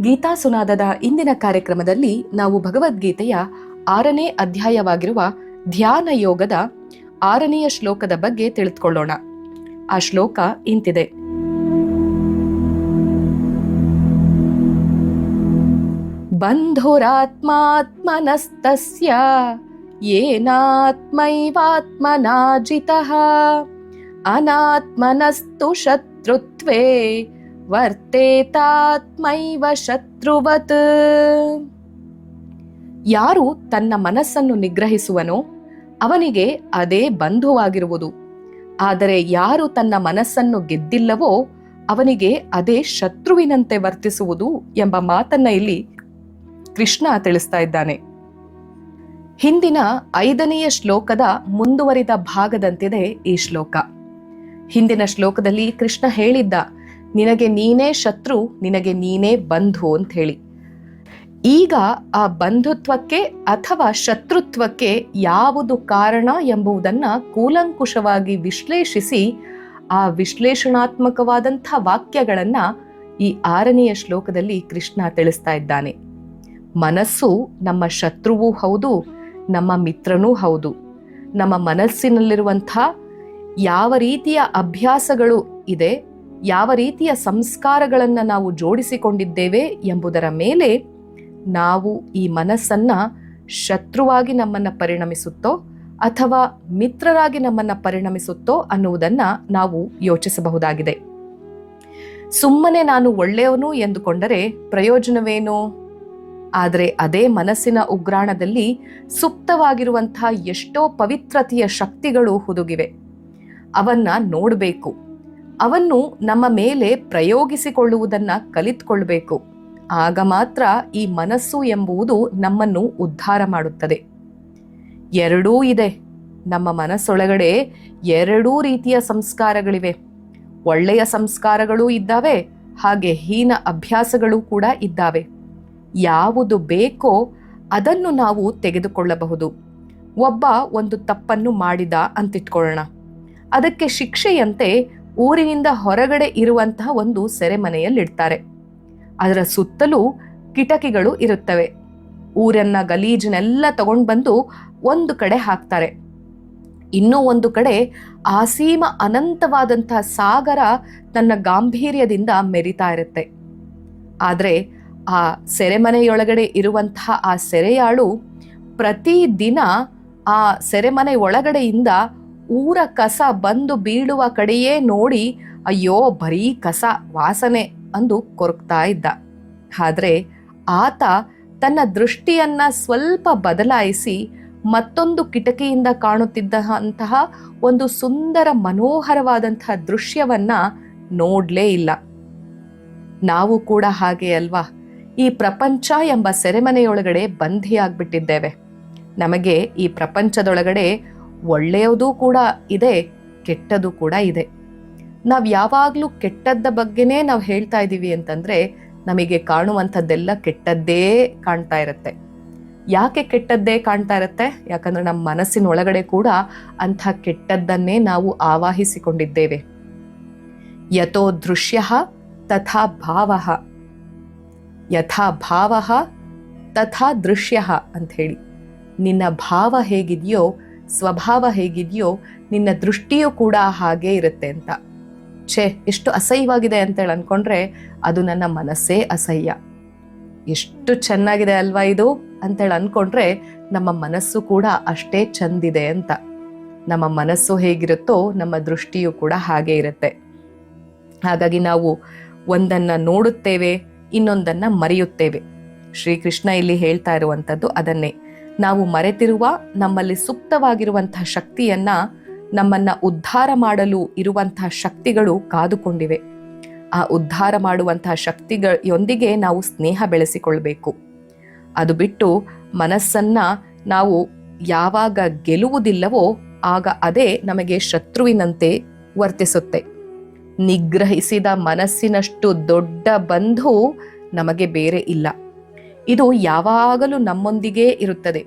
ಗೀತಾ ಸುನಾದದ ಇಂದಿನ ಕಾರ್ಯಕ್ರಮದಲ್ಲಿ ನಾವು ಭಗವದ್ಗೀತೆಯ ಆರನೇ ಅಧ್ಯಾಯವಾಗಿರುವ ಧ್ಯಾನ ಯೋಗದ ಆರನೆಯ ಶ್ಲೋಕದ ಬಗ್ಗೆ ತಿಳಿದುಕೊಳ್ಳೋಣ. ಆ ಶ್ಲೋಕ ಇಂತಿದೆ. ಬಂಧುರಾತ್ಮಾತ್ಮನಸ್ತಸ್ಯ ಏನಾತ್ಮೈವಾತ್ಮನಾಜಿತಃ ಅನಾತ್ಮನಸ್ತು ಶತ್ರುತ್ವೇ ವರ್ತೇತಾತ್ಮೈವ ಶತ್ರುವತ್. ಯಾರು ತನ್ನ ಮನಸ್ಸನ್ನು ನಿಗ್ರಹಿಸುವನೋ ಅವನಿಗೆ ಅದೇ ಬಂಧುವಾಗಿರುವುದು. ಆದರೆ ಯಾರು ತನ್ನ ಮನಸ್ಸನ್ನು ಗೆದ್ದಿಲ್ಲವೋ ಅವನಿಗೆ ಅದೇ ಶತ್ರುವಿನಂತೆ ವರ್ತಿಸುವುದು ಎಂಬ ಮಾತನ್ನ ಇಲ್ಲಿ ಕೃಷ್ಣ ತಿಳಿಸ್ತಾ ಇದ್ದಾನೆ. ಹಿಂದಿನ ಐದನೆಯ ಶ್ಲೋಕದ ಮುಂದುವರಿದ ಭಾಗದಂತಿದೆ ಈ ಶ್ಲೋಕ. ಹಿಂದಿನ ಶ್ಲೋಕದಲ್ಲಿ ಕೃಷ್ಣ ಹೇಳಿದ್ದ ನಿನಗೆ ನೀನೇ ಶತ್ರು, ನಿನಗೆ ನೀನೇ ಬಂಧು ಅಂತ ಹೇಳಿ ಈಗ ಆ ಬಂಧುತ್ವಕ್ಕೆ ಅಥವಾ ಶತ್ರುತ್ವಕ್ಕೆ ಯಾವುದು ಕಾರಣ ಎಂಬುದನ್ನ ಕೂಲಂಕುಷವಾಗಿ ವಿಶ್ಲೇಷಿಸಿ ಆ ವಿಶ್ಲೇಷಣಾತ್ಮಕವಾದಂಥ ವಾಕ್ಯಗಳನ್ನು ಈ ಆರನೆಯ ಶ್ಲೋಕದಲ್ಲಿ ಕೃಷ್ಣ ತಿಳಿಸ್ತಾ ಇದ್ದಾನೆ. ಮನಸ್ಸು ನಮ್ಮ ಶತ್ರುವೂ ಹೌದು, ನಮ್ಮ ಮಿತ್ರನೂ ಹೌದು. ನಮ್ಮ ಮನಸ್ಸಿನಲ್ಲಿರುವಂಥ ಯಾವ ರೀತಿಯ ಅಭ್ಯಾಸಗಳು ಇದೆ ಯಾವ ರೀತಿಯ ಸಂಸ್ಕಾರಗಳನ್ನು ನಾವು ಜೋಡಿಸಿಕೊಂಡಿದ್ದೇವೆ ಎಂಬುದರ ಮೇಲೆ ನಾವು ಈ ಮನಸ್ಸನ್ನ ಶತ್ರುವಾಗಿ ನಮ್ಮನ್ನ ಪರಿಣಮಿಸುತ್ತೋ ಅಥವಾ ಮಿತ್ರರಾಗಿ ನಮ್ಮನ್ನ ಪರಿಣಮಿಸುತ್ತೋ ಅನ್ನುವುದನ್ನ ನಾವು ಯೋಚಿಸಬಹುದಾಗಿದೆ. ಸುಮ್ಮನೆ ನಾನು ಒಳ್ಳೆಯವನು ಎಂದುಕೊಂಡರೆ ಪ್ರಯೋಜನವೇನು? ಆದರೆ ಅದೇ ಮನಸ್ಸಿನ ಉಗ್ರಾಣದಲ್ಲಿ ಸುಪ್ತವಾಗಿರುವಂತಹ ಎಷ್ಟೋ ಪವಿತ್ರತೆಯ ಶಕ್ತಿಗಳು ಹುದುಗಿವೆ. ಅವನ್ನ ನೋಡಬೇಕು. ಅವನ್ನು ನಮ್ಮ ಮೇಲೆ ಪ್ರಯೋಗಿಸಿಕೊಳ್ಳುವುದನ್ನ ಕಲಿತುಕೊಳ್ಬೇಕು. ಆಗ ಮಾತ್ರ ಈ ಮನಸ್ಸು ಎಂಬುವುದು ನಮ್ಮನ್ನು ಉದ್ಧಾರ ಮಾಡುತ್ತದೆ. ಎರಡೂ ಇದೆ. ನಮ್ಮ ಮನಸ್ಸೊಳಗಡೆ ಎರಡೂ ರೀತಿಯ ಸಂಸ್ಕಾರಗಳಿವೆ. ಒಳ್ಳೆಯ ಸಂಸ್ಕಾರಗಳೂ ಇದ್ದಾವೆ, ಹಾಗೆ ಹೀನ ಅಭ್ಯಾಸಗಳು ಕೂಡ ಇದ್ದಾವೆ. ಯಾವುದು ಬೇಕೋ ಅದನ್ನು ನಾವು ತೆಗೆದುಕೊಳ್ಳಬಹುದು. ಒಬ್ಬ ಒಂದು ತಪ್ಪನ್ನು ಮಾಡಿದ ಅಂತಿಟ್ಕೊಳ್ಳೋಣ. ಅದಕ್ಕೆ ಶಿಕ್ಷೆಯಂತೆ ಊರಿನಿಂದ ಹೊರಗಡೆ ಇರುವಂತಹ ಒಂದು ಸೆರೆಮನೆಯಲ್ಲಿಡ್ತಾರೆ. ಅದರ ಸುತ್ತಲೂ ಕಿಟಕಿಗಳು ಇರುತ್ತವೆ. ಊರನ್ನ ಗಲೀಜನ್ನೆಲ್ಲ ತಗೊಂಡು ಬಂದು ಒಂದು ಕಡೆ ಹಾಕ್ತಾರೆ. ಇನ್ನೂ ಒಂದು ಕಡೆ ಆಸೀಮ ಅನಂತವಾದಂತಹ ಸಾಗರ ತನ್ನ ಗಾಂಭೀರ್ಯದಿಂದ ಮೆರಿತಾ ಇರುತ್ತೆ. ಆದರೆ ಆ ಸೆರೆಮನೆಯೊಳಗಡೆ ಇರುವಂತಹ ಆ ಸೆರೆಯಾಳು ಪ್ರತಿದಿನ ಆ ಸೆರೆಮನೆ ಒಳಗಡೆಯಿಂದ ಊರ ಕಸ ಬಂದು ಬೀಳುವ ಕಡೆಯೇ ನೋಡಿ, ಅಯ್ಯೋ, ಬರೀ ಕಸ, ವಾಸನೆ ಅಂದು ಕೊರಗ್ತಾ ಇದ್ದ. ಆದರೆ ಆತ ತನ್ನ ದೃಷ್ಟಿಯನ್ನ ಸ್ವಲ್ಪ ಬದಲಾಯಿಸಿ ಮತ್ತೊಂದು ಕಿಟಕಿಯಿಂದ ಕಾಣುತ್ತಿದ್ದ ಅಂತಹ ಒಂದು ಸುಂದರ ಮನೋಹರವಾದಂತಹ ದೃಶ್ಯವನ್ನ ನೋಡ್ಲೇ ಇಲ್ಲ. ನಾವು ಕೂಡ ಹಾಗೆ ಅಲ್ವಾ? ಈ ಪ್ರಪಂಚ ಎಂಬ ಸೆರೆಮನೆಯೊಳಗಡೆ ಬಂಧಿಯಾಗ್ಬಿಟ್ಟಿದ್ದೇವೆ. ನಮಗೆ ಈ ಪ್ರಪಂಚದೊಳಗಡೆ ಒಳ್ಳೆಯದು ಕೂಡ ಇದೆ ಕೆಟ್ಟದ್ದು ಕೂಡ ಇದೆ. ನಾವು ಯಾವಾಗಲೂ ಕೆಟ್ಟದ್ದ ಬಗ್ಗೆನೇ ನಾವು ಹೇಳ್ತಾ ಇದ್ದೀವಿ ಅಂತಂದ್ರೆ, ನಮಗೆ ಕಾಣುವಂಥದ್ದೆಲ್ಲ ಕೆಟ್ಟದ್ದೇ ಕಾಣ್ತಾ ಇರುತ್ತೆ. ಯಾಕೆ ಕೆಟ್ಟದ್ದೇ ಕಾಣ್ತಾ ಇರುತ್ತೆ? ಯಾಕಂದ್ರೆ ನಮ್ಮ ಮನಸ್ಸಿನೊಳಗಡೆ ಕೂಡ ಅಂಥ ಕೆಟ್ಟದ್ದನ್ನೇ ನಾವು ಆವಾಹಿಸಿಕೊಂಡಿದ್ದೇವೆ. ಯಥೋ ದೃಶ್ಯ ತಥಾ ಭಾವ. ಯಥಾ ಭಾವ ತಥಾ ದೃಶ್ಯ ಅಂತ ಹೇಳಿ ನಿನ್ನ ಭಾವ ಹೇಗಿದೆಯೋ ಸ್ವಭಾವ ಹೇಗಿದೆಯೋ ನಿನ್ನ ದೃಷ್ಟಿಯೂ ಕೂಡ ಹಾಗೆ ಇರುತ್ತೆ ಅಂತ. ಛೇ, ಎಷ್ಟು ಅಸಹ್ಯವಾಗಿದೆ ಅಂತೇಳಿ ಅಂದ್ಕೊಂಡ್ರೆ ಅದು ನನ್ನ ಮನಸ್ಸೇ ಅಸಹ್ಯ. ಎಷ್ಟು ಚೆನ್ನಾಗಿದೆ ಅಲ್ವಾ ಇದು ಅಂತೇಳಿ ಅಂದ್ಕೊಂಡ್ರೆ ನಮ್ಮ ಮನಸ್ಸು ಕೂಡ ಅಷ್ಟೇ ಚಂದಿದೆ ಅಂತ. ನಮ್ಮ ಮನಸ್ಸು ಹೇಗಿರುತ್ತೋ ನಮ್ಮ ದೃಷ್ಟಿಯು ಕೂಡ ಹಾಗೆ ಇರುತ್ತೆ. ಹಾಗಾಗಿ ನಾವು ಒಂದನ್ನ ನೋಡುತ್ತೇವೆ, ಇನ್ನೊಂದನ್ನ ಮರೆಯುತ್ತೇವೆ. ಶ್ರೀಕೃಷ್ಣ ಇಲ್ಲಿ ಹೇಳ್ತಾ ಇರುವಂಥದ್ದು ಅದನ್ನೇ. ನಾವು ಮರೆತಿರುವ ನಮ್ಮಲ್ಲಿ ಸುಪ್ತವಾಗಿರುವಂತಹ ಶಕ್ತಿಯನ್ನ ನಮ್ಮನ್ನ ಉದ್ಧಾರ ಮಾಡಲು ಇರುವಂತಹ ಶಕ್ತಿಗಳು ಕಾದುಕೊಂಡಿವೆ. ಆ ಉದ್ಧಾರ ಮಾಡುವಂತಹ ಶಕ್ತಿಗಳೊಂದಿಗೆ ನಾವು ಸ್ನೇಹ ಬೆಳೆಸಿಕೊಳ್ಬೇಕು. ಅದು ಬಿಟ್ಟು ಮನಸ್ಸನ್ನ ನಾವು ಯಾವಾಗ ಗೆಲುವುದಿಲ್ಲವೋ ಆಗ ಅದೇ ನಮಗೆ ಶತ್ರುವಿನಂತೆ ವರ್ತಿಸುತ್ತೆ. ನಿಗ್ರಹಿಸಿದ ಮನಸ್ಸಿನಷ್ಟು ದೊಡ್ಡ ಬಂಧು ನಮಗೆ ಬೇರೆ ಇಲ್ಲ. ಇದು ಯಾವಾಗಲೂ ನಮ್ಮೊಂದಿಗೇ ಇರುತ್ತದೆ.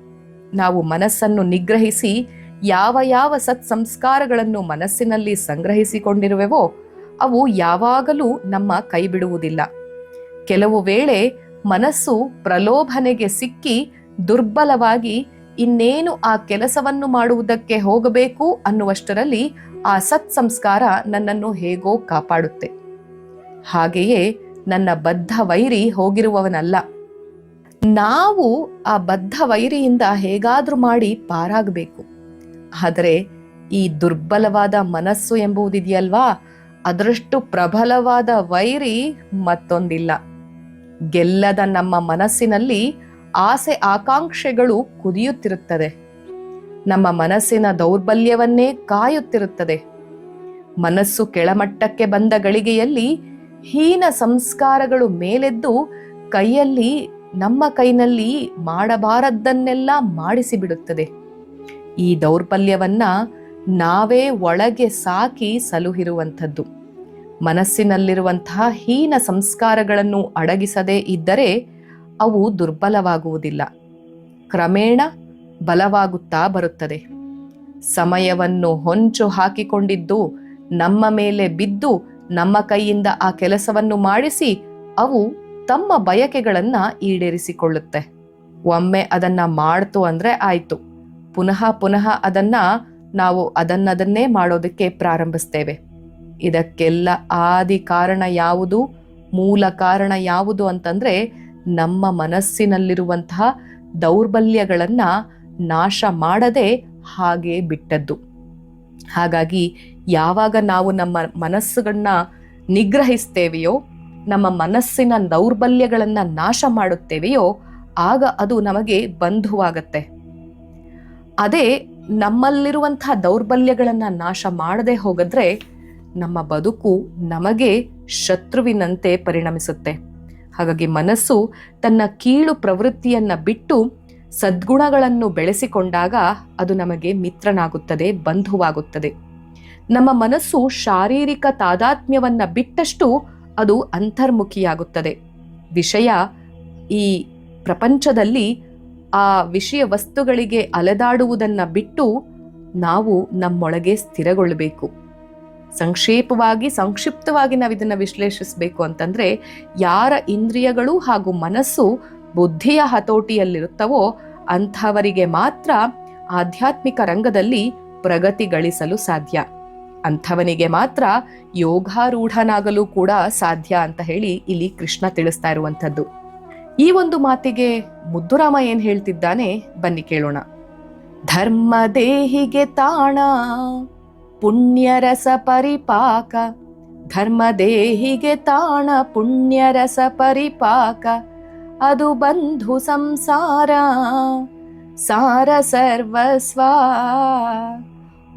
ನಾವು ಮನಸ್ಸನ್ನು ನಿಗ್ರಹಿಸಿ ಯಾವ ಯಾವ ಸತ್ ಸಂಸ್ಕಾರಗಳನ್ನು ಮನಸ್ಸಿನಲ್ಲಿ ಸಂಗ್ರಹಿಸಿಕೊಂಡಿರುವೆವೋ ಅವು ಯಾವಾಗಲೂ ನಮ್ಮ ಕೈ ಬಿಡುವುದಿಲ್ಲ ಕೆಲವು ವೇಳೆ ಮನಸ್ಸು ಪ್ರಲೋಭನೆಗೆ ಸಿಕ್ಕಿ ದುರ್ಬಲವಾಗಿ ಇನ್ನೇನು ಆ ಕೆಲಸವನ್ನು ಮಾಡುವುದಕ್ಕೆ ಹೋಗಬೇಕು ಅನ್ನುವಷ್ಟರಲ್ಲಿ ಆ ಸತ್ ಸಂಸ್ಕಾರ ನನ್ನನ್ನು ಹೇಗೋ ಕಾಪಾಡುತ್ತೆ. ಹಾಗೆಯೇ ನನ್ನ ಬದ್ಧ ವೈರಿ ಹೋಗಿರುವವನಲ್ಲ. ನಾವು ಆ ಬದ್ಧ ವೈರಿಯಿಂದ ಹೇಗಾದ್ರೂ ಮಾಡಿ ಪಾರಾಗಬೇಕು. ಆದರೆ ಈ ದುರ್ಬಲವಾದ ಮನಸ್ಸು ಎಂಬುದಿದೆಯಲ್ವಾ? ಅದರಷ್ಟು ಪ್ರಬಲವಾದ ವೈರಿ ಮತ್ತೊಂದಿಲ್ಲ. ಗೆಲ್ಲದ ನಮ್ಮ ಮನಸ್ಸಿನಲ್ಲಿ ಆಸೆ ಆಕಾಂಕ್ಷೆಗಳು ಕುದಿಯುತ್ತಿರುತ್ತದೆ. ನಮ್ಮ ಮನಸ್ಸಿನ ದೌರ್ಬಲ್ಯವನ್ನೇ ಕಾಯುತ್ತಿರುತ್ತದೆ. ಮನಸ್ಸು ಕೆಳಮಟ್ಟಕ್ಕೆ ಬಂದ ಗಳಿಗೆಯಲ್ಲಿ ಹೀನ ಸಂಸ್ಕಾರಗಳು ಮೇಲೆದ್ದು ಕೈಯಲ್ಲಿ ನಮ್ಮ ಕೈನಲ್ಲಿ ಮಾಡಬಾರದ್ದನ್ನೆಲ್ಲ ಮಾಡಿಸಿಬಿಡುತ್ತದೆ. ಈ ದೌರ್ಬಲ್ಯವನ್ನ ನಾವೇ ಒಳಗೆ ಸಾಕಿ ಸಲುಹಿರುವಂಥದ್ದು. ಮನಸ್ಸಿನಲ್ಲಿರುವಂತಹ ಹೀನ ಸಂಸ್ಕಾರಗಳನ್ನು ಅಡಗಿಸದೇ ಇದ್ದರೆ ಅವು ದುರ್ಬಲವಾಗುವುದಿಲ್ಲ. ಕ್ರಮೇಣ ಬಲವಾಗುತ್ತಾ ಬರುತ್ತದೆ. ಸಮಯವನ್ನು ಹೊಂಚು ಹಾಕಿಕೊಂಡಿದ್ದು ನಮ್ಮ ಮೇಲೆ ಬಿದ್ದು ನಮ್ಮ ಕೈಯಿಂದ ಆ ಕೆಲಸವನ್ನು ಮಾಡಿಸಿ ಅವು ತಮ್ಮ ಬಯಕೆಗಳನ್ನ ಈಡೇರಿಸಿಕೊಳ್ಳುತ್ತೆ. ಒಮ್ಮೆ ಅದನ್ನ ಮಾಡ್ತು ಅಂದ್ರೆ ಆಯ್ತು. ಪುನಃ ಪುನಃ ಅದನ್ನ ನಾವು ಅದನ್ನದನ್ನೇ ಮಾಡೋದಕ್ಕೆ ಪ್ರಾರಂಭಿಸ್ತೇವೆ. ಇದಕ್ಕೆಲ್ಲ ಆದಿ ಕಾರಣ ಯಾವುದು, ಮೂಲ ಕಾರಣ ಯಾವುದು ಅಂತಂದ್ರೆ ನಮ್ಮ ಮನಸ್ಸಿನಲ್ಲಿರುವಂತಹ ದೌರ್ಬಲ್ಯಗಳನ್ನ ನಾಶ ಮಾಡದೆ ಹಾಗೆ ಬಿಟ್ಟದ್ದು. ಹಾಗಾಗಿ ಯಾವಾಗ ನಾವು ನಮ್ಮ ಮನಸ್ಸುಗಳನ್ನ ನಿಗ್ರಹಿಸ್ತೇವೆಯೋ ನಮ್ಮ ಮನಸ್ಸಿನ ದೌರ್ಬಲ್ಯಗಳನ್ನ ನಾಶ ಮಾಡುತ್ತೇವೆಯೋ, ಆಗ ಅದು ನಮಗೆ ಬಂಧುವಾಗತ್ತೆ. ಅದೇ ನಮ್ಮಲ್ಲಿರುವಂತಹ ದೌರ್ಬಲ್ಯಗಳನ್ನ ನಾಶ ಮಾಡದೆ ಹೋಗದ್ರೆ ನಮ್ಮ ಬದುಕು ನಮಗೆ ಶತ್ರುವಿನಂತೆ ಪರಿಣಮಿಸುತ್ತೆ. ಹಾಗಾಗಿ ಮನಸ್ಸು ತನ್ನ ಕೀಳು ಪ್ರವೃತ್ತಿಯನ್ನ ಬಿಟ್ಟು ಸದ್ಗುಣಗಳನ್ನು ಬೆಳೆಸಿಕೊಂಡಾಗ ಅದು ನಮಗೆ ಮಿತ್ರನಾಗುತ್ತದೆ, ಬಂಧುವಾಗುತ್ತದೆ. ನಮ್ಮ ಮನಸ್ಸು ಶಾರೀರಿಕ ತಾದಾತ್ಮ್ಯವನ್ನ ಬಿಟ್ಟಷ್ಟು ಅದು ಅಂತರ್ಮುಖಿಯಾಗುತ್ತದೆ. ವಿಷಯ ಈ ಪ್ರಪಂಚದಲ್ಲಿ ಆ ವಿಷಯ ವಸ್ತುಗಳಿಗೆ ಅಲೆದಾಡುವುದನ್ನು ಬಿಟ್ಟು ನಾವು ನಮ್ಮೊಳಗೆ ಸ್ಥಿರಗೊಳ್ಳಬೇಕು ಸಂಕ್ಷೇಪವಾಗಿ, ಸಂಕ್ಷಿಪ್ತವಾಗಿ ನಾವು ಇದನ್ನು ವಿಶ್ಲೇಷಿಸಬೇಕು ಅಂತಂದರೆ, ಯಾರ ಇಂದ್ರಿಯಗಳು ಹಾಗೂ ಮನಸ್ಸು ಬುದ್ಧಿಯ ಹತೋಟಿಯಲ್ಲಿರುತ್ತವೋ ಅಂಥವರಿಗೆ ಮಾತ್ರ ಆಧ್ಯಾತ್ಮಿಕ ರಂಗದಲ್ಲಿ ಪ್ರಗತಿ ಗಳಿಸಲು ಸಾಧ್ಯ. ಅಂಥವನಿಗೆ ಮಾತ್ರ ಯೋಗಾರೂಢನಾಗಲು ಕೂಡ ಸಾಧ್ಯ ಅಂತ ಹೇಳಿ ಇಲ್ಲಿ ಕೃಷ್ಣ ತಿಳಿಸ್ತಾ ಇರುವಂಥದ್ದು. ಈ ಒಂದು ಮಾತಿಗೆ ಮುದ್ದುರಾಮ ಏನ್ ಹೇಳ್ತಿದ್ದಾನೆ? ಬನ್ನಿ ಕೇಳೋಣ. ಧರ್ಮ ದೇಹಿಗೆ ತಾಣ, ಪುಣ್ಯರಸ ಪರಿಪಾಕ. ಧರ್ಮ ದೇಹಿಗೆ ತಾಣ, ಪುಣ್ಯರಸ ಪರಿಪಾಕ. ಅದು ಬಂಧು ಸಂಸಾರ, ಸಾರ ಸರ್ವಸ್ವ.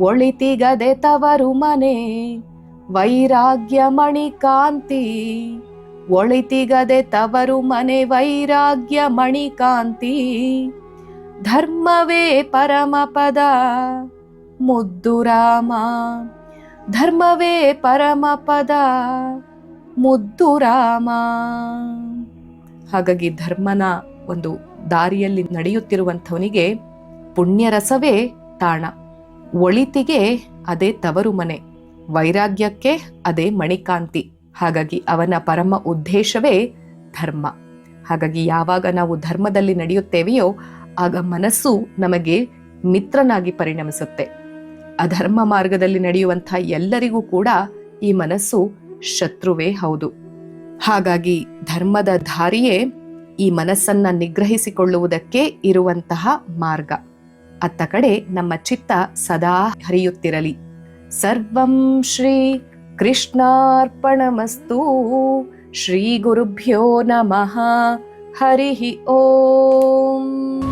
ಒಳಿತಿಗದೆ ತವರು ಮನೆ. ವೈರಾಗ್ಯ ಮಣಿಕಾಂತಿ. ಒಳಿತಿಗದೆ ತವರು ಮನೆ ವೈರಾಗ್ಯ ಮಣಿಕಾಂತಿ. ಧರ್ಮವೇ ಪರಮ ಪದ. ಮುದ್ದು ರಾಮ. ಧರ್ಮವೇ ಪರಮ ಪದ. ಮುದ್ದು ರಾಮ. ಹಾಗಾಗಿ ಧರ್ಮನ ಒಂದು ದಾರಿಯಲ್ಲಿ ನಡೆಯುತ್ತಿರುವಂಥವನಿಗೆ ಪುಣ್ಯರಸವೇ ತಾಣ. ಒಳಿತಿಗೆ ಅದೇ ತವರು ಮನೆ, ವೈರಾಗ್ಯಕ್ಕೆ ಅದೇ ಮಣಿಕಾಂತಿ. ಹಾಗಾಗಿ ಅವನ ಪರಮ ಉದ್ದೇಶವೇ ಧರ್ಮ. ಹಾಗಾಗಿ ಯಾವಾಗ ನಾವು ಧರ್ಮದಲ್ಲಿ ನಡೆಯುತ್ತೇವೆಯೋ, ಆಗ ಮನಸ್ಸು ನಮಗೆ ಮಿತ್ರನಾಗಿ ಪರಿಣಮಿಸುತ್ತೆ. ಅಧರ್ಮ ಮಾರ್ಗದಲ್ಲಿ ನಡೆಯುವಂಥ ಎಲ್ಲರಿಗೂ ಕೂಡ ಈ ಮನಸ್ಸು ಶತ್ರುವೇ ಹೌದು. ಹಾಗಾಗಿ ಧರ್ಮದ ದಾರಿಯೇ ಈ ಮನಸ್ಸನ್ನ ನಿಗ್ರಹಿಸಿಕೊಳ್ಳುವುದಕ್ಕೆ ಇರುವಂತಹ ಮಾರ್ಗ. ಅತ್ತ ಕಡೆ ನಮ್ಮ ಚಿತ್ತ ಸದಾ ಹರಿಯುತ್ತಿರಲಿ. ಸರ್ವಂ ಶ್ರೀ ಕೃಷ್ಣಾರ್ಪಣಮಸ್ತು. ಶ್ರೀ ಗುರುಭ್ಯೋ ನಮಃ. ಹರಿ ಓಂ.